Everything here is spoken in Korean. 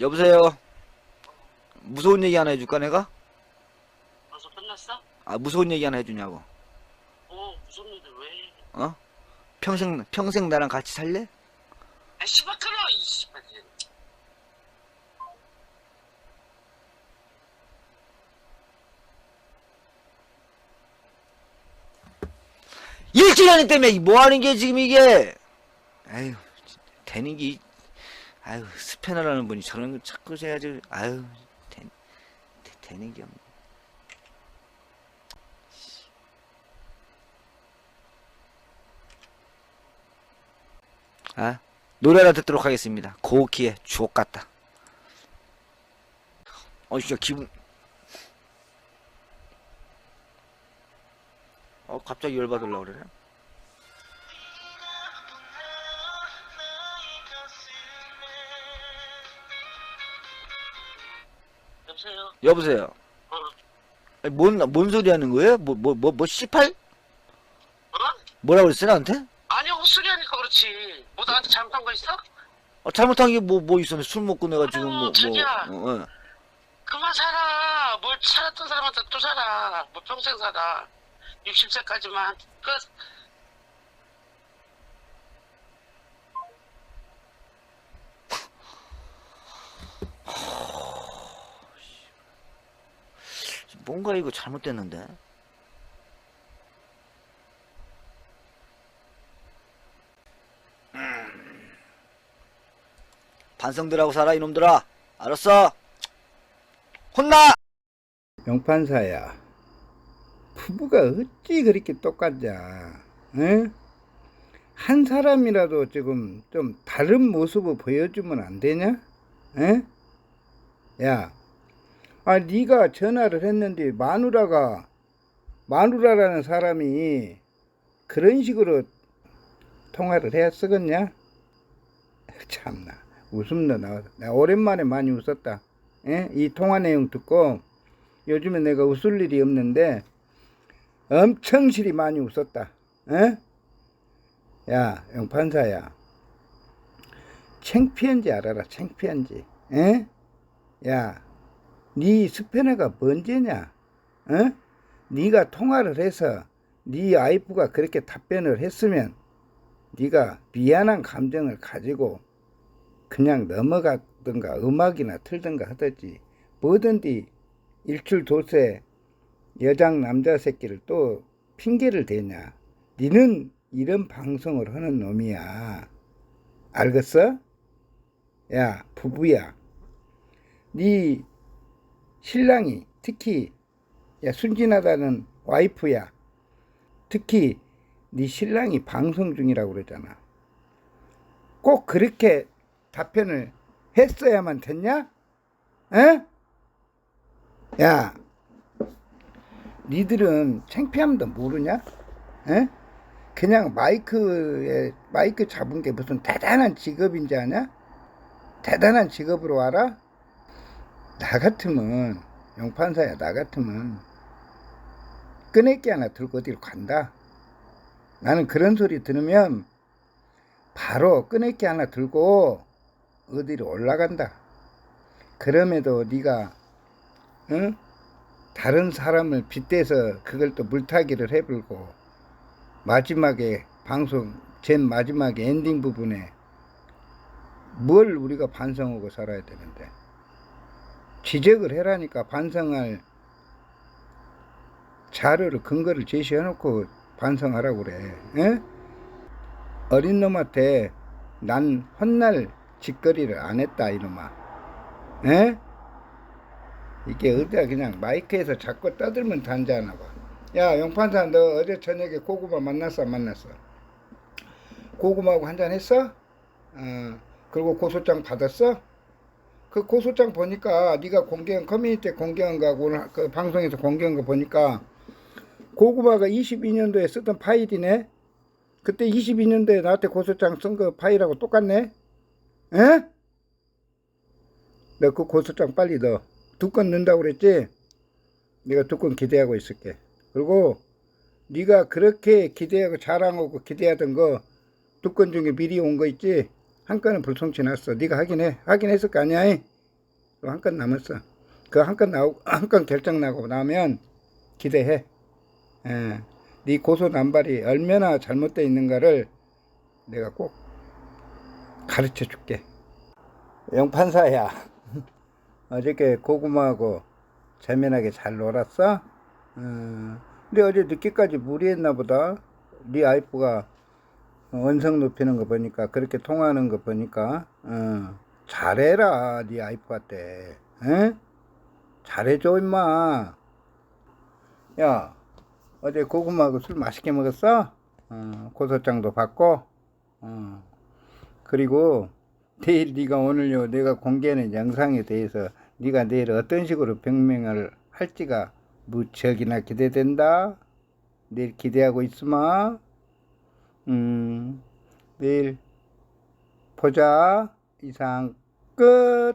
여보세요. 무서운 얘기 하나 해줄까 내가? 벌써 끝났어? 아 무서운 얘기 하나 해주냐고. 어 무섭는데 왜? 어? 평생 평생 나랑 같이 살래? 아 씨발 끊어 이 씨발 일주일 때문에 뭐 하는 게 지금 이게? 진짜 되는 게 이- 아유 스패너라는 분이 저런 거 자꾸 해야지. 아유 되, 되, 되는 게 없네. 아 노래나 듣도록 하겠습니다. 고키의 주옥 같다. 어 진짜 기분 어 갑자기 열받으려고 그러네. 여보세요? 여보세요. 어? 아니, 뭔, 뭔 소리 하는 거예요? 뭐, 뭐, 뭐, 뭐, 18? 어? 뭐라고 그랬어, 나한테? 아니 헛소리 하니까 그렇지 뭐 나한테 잘못한 거 있어? 어, 잘못한 게 뭐, 뭐 있었네. 술 먹고 내가 지금 뭐, 아유, 자기야. 뭐, 어, 어. 그만 살아 뭘 살았던 사람한테 또 살아 뭐 평생 살아 60세까지만 끝 뭔가 이거 잘못됐는데. 음. 반성들하고 살아, 이놈들아. 알았어? 혼나! 영판사야. 부부가 어찌 그렇게 똑같냐? 응? 한 사람이라도 지금 좀 다른 모습을 보여주면 안 되냐? 응? 야, 아 네가 전화를 했는데 마누라가 마누라라는 사람이 그런 식으로 통화를 해야 쓰겠냐? 참나 웃음도 나와. 나 오랜만에 많이 웃었다. 예? 이 통화 내용 듣고 요즘에 내가 웃을 일이 없는데 엄청 실이 많이 웃었다. 예? 야, 영판사야. 창피한지 알아라. 창피한지. 예? 야, 네 스페너가 뭔지냐? 어? 네가 통화를 해서 네 와이프가 그렇게 답변을 했으면 네가 미안한 감정을 가지고 그냥 넘어가든가 음악이나 틀든가 하든지 뭐든지 일출도세 여장 남자 새끼를 또 핑계를 대냐 니는 이런 방송을 하는 놈이야 알겠어? 야 부부야 네 신랑이 특히 야 순진하다는 와이프야 특히 네 신랑이 방송 중이라고 그러잖아 꼭 그렇게 답변을 했어야만 됐냐? 에? 야, 니들은 창피함도 모르냐? 에? 그냥 마이크에 마이크 잡은 게 무슨 대단한 직업인지 아냐? 대단한 직업으로 알아? 나 같으면 용판사야 나 같으면 끄내기 하나 들고 어디로 간다. 나는 그런 소리 들으면 바로 끄내기 하나 들고 어디로 올라간다. 그럼에도 네가 응? 다른 사람을 빗대서 그걸 또 물타기를 해불고 마지막에 방송 젠 마지막에 엔딩 부분에 뭘 우리가 반성하고 살아야 되는데 지적을 해라니까 반성할 자료를 근거를 제시해 놓고 반성하라고 그래. 에? 어린 놈한테 난 헛날 짓거리를 안 했다 이놈아. 에? 이게 어디야 그냥 마이크에서 자꾸 떠들면 단자하나 봐. 야 용판사 너 어제 저녁에 고구마 만났어 안 만났어? 고구마하고 한잔 했어? 어, 그리고 고소장 받았어? 그 고소장 보니까 네가 공개한 커뮤니티 공개한 거하고 오늘 그 방송에서 공개한 거 보니까 고구마가 22년도에 쓰던 파일이네. 그때 22년도에 나한테 고소장 쓴거 파일하고 똑같네. 에? 너 그 고소장 빨리 넣어. 두 건 넣는다고 그랬지? 내가 두 건 기대하고 있을게. 그리고 네가 그렇게 기대하고 자랑하고 기대하던 거 두 건 중에 미리 온 거 있지? 한 건은 불성치 났어. 네가 확인해. 확인했을 거 아니야? 또 한 건 남았어. 그 한 건 나오고 한 건 결정 나고 나면 기대해. 예. 네 고소 남발이 얼마나 잘못되어 있는가를 내가 꼭 가르쳐 줄게. 영판사야. 어저께 고구마하고 재미나게 잘 놀았어? 어, 근데 어제 늦게까지 무리했나 보다. 네 아이프가 원성 높이는 거 보니까 그렇게 통화하는 거 보니까 어, 잘해라 네 아이프한테 에? 잘해줘 임마 야 어제 고구마하고 술 맛있게 먹었어? 어, 고소장도 받고 어. 그리고 내일 네가 오늘요 내가 공개하는 영상에 대해서 네가 내일 어떤 식으로 병명을 할지가 무척이나 기대된다 내일 기대하고 있으마 음 내일 보자. 이상 끝